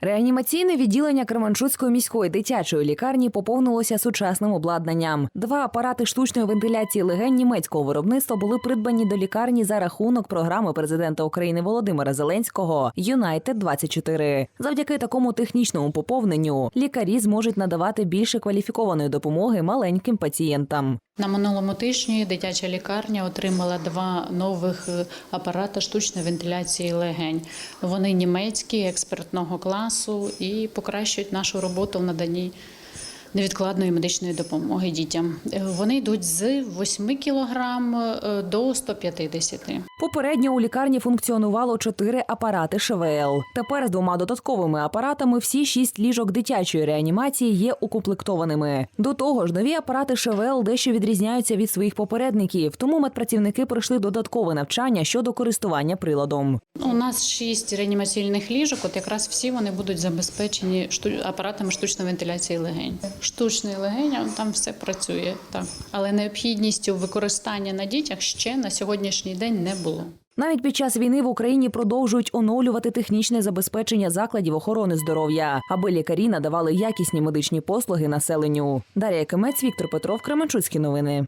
Реанімаційне відділення Кременчуцької міської дитячої лікарні поповнилося сучасним обладнанням. Два апарати штучної вентиляції легень німецького виробництва були придбані до лікарні за рахунок програми президента України Володимира Зеленського Юнайтед 24 Завдяки такому технічному поповненню лікарі зможуть надавати більше кваліфікованої допомоги маленьким пацієнтам. На минулому тижні дитяча лікарня отримала два нових е, апарати штучної вентиляції легень. Вони німецькі, експертного класу і покращують нашу роботу в наданні невідкладної медичної допомоги дітям. Е, Вони йдуть з 8 кг до 150 Попередньо у лікарні функціонувало чотири апарати ШВЛ. Тепер з двома додатковими апаратами всі шість ліжок дитячої реанімації є укомплектованими. До того ж, нові апарати ШВЛ дещо відрізняються від своїх попередників, тому медпрацівники пройшли додаткове навчання щодо користування приладом. У нас шість реанімаційних ліжок, от якраз всі вони будуть забезпечені апаратами штучної вентиляції легень. Штучний легень, там все працює, так. Але необхідністю використання на дітях ще на сьогоднішній день не було. Навіть під час війни в Україні продовжують оновлювати технічне забезпечення закладів охорони здоров'я, аби лікарі надавали якісні медичні послуги населенню. Дар'я Кемець, Віктор Петров, Кременчуцькі новини.